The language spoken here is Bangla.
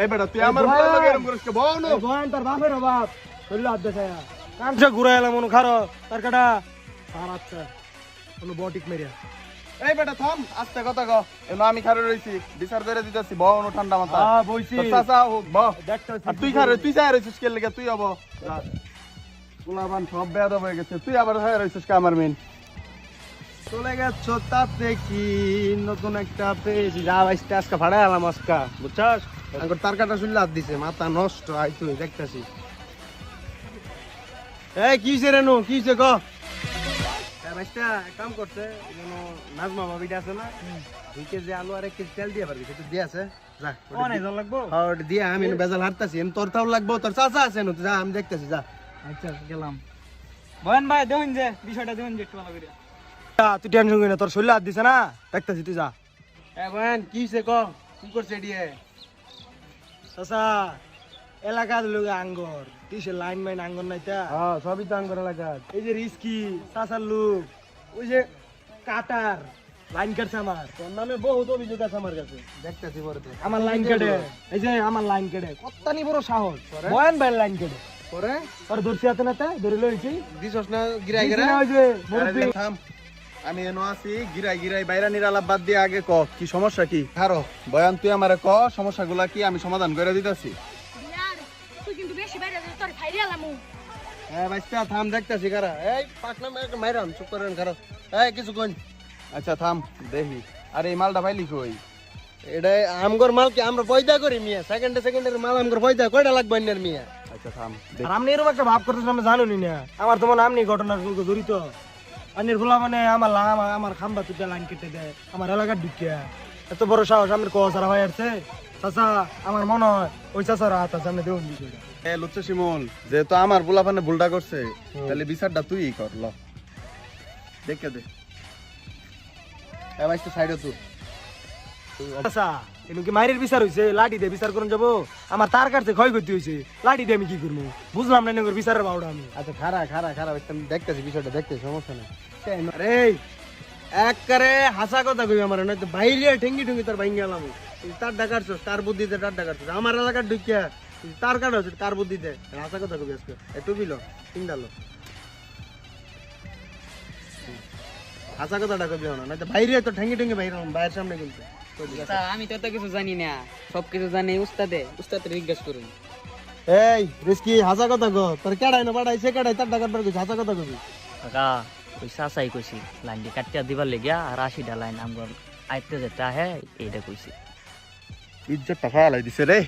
এই বেটা তুই আমার করিস কে? নো। তোর বাপের বাপ শরীর হাত ঘুরে এলাম মনে খারো তার কাটা। আর আচ্ছা বটিক মেরিয়া এই বেটা থাম আস্তে কথা কও এনো আমি খারে রইছি বিচার করে দিতেছি বউ ঠান্ডা মাথা আ বইছি। চাচা হোক বউ আর তুই খারে তুই চাই রইছিস কে লেগে তুই হব। পোলাবান সব বেয়াদ হয়ে গেছে তুই আবার হয়ে রইছিস কে আমার মেন চলে গেছ তাতে কি? নতুন একটা পেয়েছি যা বাইসতে আজকে ভাড়া এলাম আজকা বুঝছস? আঙ্গুর তার কাটা শুনলে হাত দিছে মাথা নষ্ট আই তুই দেখতেছি। এই কি হইছে রেনু? কি হইছে ক? বাইসটা কাম করছে যেন নাজমা ভাবিটা আছে না দুই কেজি আলু আর এক কেজি তেল দিয়ে পারবি সেটা দিয়ে আছে। যা অনেক জন লাগবো? হ্যাঁ, দিয়ে আমি বেজাল হাঁটতাছি তোর তাও লাগবো তোর চাচা আছে না যা আমি দেখতেছি যা। আচ্ছা গেলাম। বয়ান ভাই দেখুন যে বিষয়টা দেখুন যে একটু ভালো করে তুই টেনশন করি না তোর শরীরে হাত দিছে না? দেখতেছি তুই যা। এ বয়ান কি হইছে ক? কি করছে এডিয়ে চাচা এলাকার লোক আঙ্গর। কিসে লাইন মাইন আঙ্গর নাইতা হ্যাঁ সবই তো আঙ্গর এলাকা এই যে রিস্কি চাচার লোক ওই যে কাটার লাইন কাটছে আমার। তোর নামে বহুত অভিযোগ আছে আমার কাছে। দেখতেছি পরে আমার লাইন কেটে। এই যে আমার লাইন কেটে। কত্তানি বড় সাহস। বয়ান ভাই লাইন কেটে। পরে? পরে ধরছি হাতে নাতে ধরে লইছি। দিছস না গিরাই গিরাই ওই যে থাম। আমি এনো আছি গিরাই গিরাই বাইরা নিরালাপ বাদ দিয়ে আগে ক কি সমস্যা কি? খারো বয়ান তুই আমারে ক সমস্যাগুলা কি আমি সমাধান করে দিতেছি। তুই কিন্তু বেশি বাইরে তোর ভাইরে হ্যাঁ বাইস্তা থাম দেখতাছি কারা। এই পাকনা মাইরাম চুপ করেন কারও। এই কিছু কোন আচ্ছা থাম দেখি। আরে এই মালটা পাইলি কই? এটা আমগর মাল কি আমরা পয়দা করি মিয়া? সেকেন্ডে সেকেন্ডের মাল আমগর পয়দা কয়টা লাগবে অন্যের মিয়া? আচ্ছা থাম আর আপনি এরকম একটা ভাব করতেছেন আমি জানুনি না। আমার তোমার নাম নেই ঘটনার সঙ্গে জড়িত। আন্যের খোলা মানে আমার লা- আমার খাম্বা তুটা লাইন কেটে দেয় আমার এলাকার ঢুকিয়া। এত বড় সাহস আমার কো সারা ভাই আসছে? চাচা আমার মনে হয় ওই চাচার হাত আছে আমি দেউন বিষয়টা এ লুচ্চা শিমুল যেহেতু আমার বুলাফানে ভুলটা করছে তাহলে বিচারটা তুই কর ল। দেখে দে। এ ভাই তো সাইডে তুই আচ্ছা এনু কি মায়ের বিচার হইছে? লাঠি দিয়ে বিচার করুন যাব? আমার তার কাছে ক্ষয় ক্ষতি হইছে। লাঠি দিয়ে আমি কি করব? বুঝলাম না এনগর বিচারের বাউটা আমি। আচ্ছা খারা খারা খারা দেখতেছি বিষয়টা দেখতেছি সমস্যা নাই। আরে একবারে হাসা কথা আমার নয়তো বাইরে ঠেঙ্গি ঠেঙ্গি তার ভাঙ্গি গেলাম তার তার বুদ্ধিতে তার ডাকারছস আমার এলাকার ঢুকিয়া তার কাটা হচ্ছে তার বুদ্ধিতে। হাসা কথা কবি আজকে। একটু বিলো তিনডালো হাসা কথাটা কবি না নয়তো বাইরে তো ঠেঙ্গি ঠেঙ্গি বাইরে বাইরের সামনে কিন্তু আমি তো কিছু জানি না সব কিছু জানি উস্তাদে উস্তাদ জিজ্ঞেস করুন। এই রিস্কি হাসা কথা কো তোর কেডাই না বাড়াই সে কেডাই তার ডাকার বার কইছে হাসা কথা কবি কাকা ওই চাচাই কইছি লাইনটি কাটিয়া দিবার লেগিয়া আর আশিটা লাইন আমার আইতে যেতে আহে এইটা কইছি ইজ্জতটা ফালাই দিছে রে